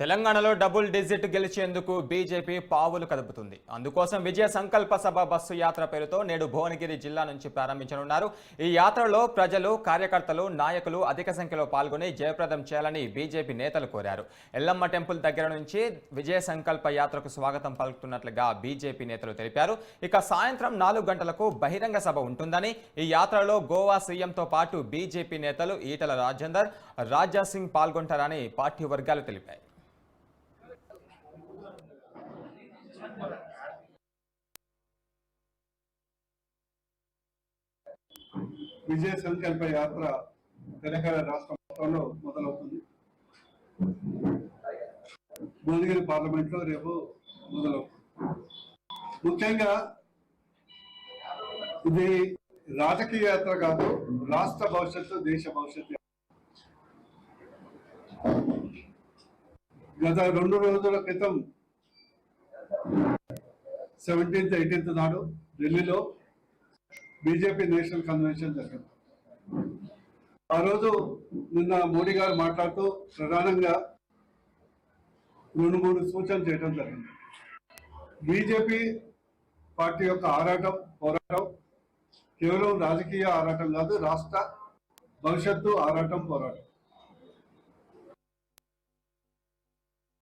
తెలంగాణలో double digit గెలిచేందుకు BJP పావులు కదుపుతుంది. అందుకోసం విజయ సంకల్ప సభ బస్సు యాత్ర పేరుతో నేడు భువనగిరి జిల్లా నుంచి ప్రారంభించనున్నారు. ఈ యాత్రలో ప్రజలు కార్యకర్తలు నాయకులు అధిక సంఖ్యలో పాల్గొని జయప్రదం చేయాలని బీజేపీ నేతలు కోరారు. ఎల్లమ్మ టెంపుల్ దగ్గర నుంచి విజయ సంకల్ప యాత్రకు స్వాగతం పలుకుతున్నట్లుగా బీజేపీ నేతలు తెలిపారు. ఇక సాయంత్రం నాలుగు గంటలకు బహిరంగ సభ ఉంటుందని ఈ యాత్రలో గోవా సీఎంతో పాటు బీజేపీ నేతలు ఈటల రాజేందర్ రాజా సింగ్ పాల్గొంటారని పార్టీ వర్గాలు తెలిపాయి. విజయ సంకల్ప యాత్ర తెలంగాణ రాష్ట్ర మొత్తంలో మొదలవుతుంది. భువనగిరి పార్లమెంట్లో రేపు మొదలవుతుంది. ముఖ్యంగా ఇది రాజకీయ యాత్ర కాదు రాష్ట్ర భవిష్యత్తు దేశ భవిష్యత్తు గత రెండు రోజుల క్రితం సెవెంటీన్త్ ఎయిటీన్త్ నాడు ఢిల్లీలో బీజేపీ నేషనల్ కన్వెన్షన్ జరిగింది. ఆ రోజు నిన్న మోడీ గారు మాట్లాడుతూ ప్రధానంగా రెండు మూడు సూచనలు చేయడం జరిగింది. బీజేపీ పార్టీ యొక్క ఆరాటం పోరాటం కేవలం రాజకీయ ఆరాటం కాదు రాష్ట్ర భవిష్యత్తు ఆరాటం పోరాటం.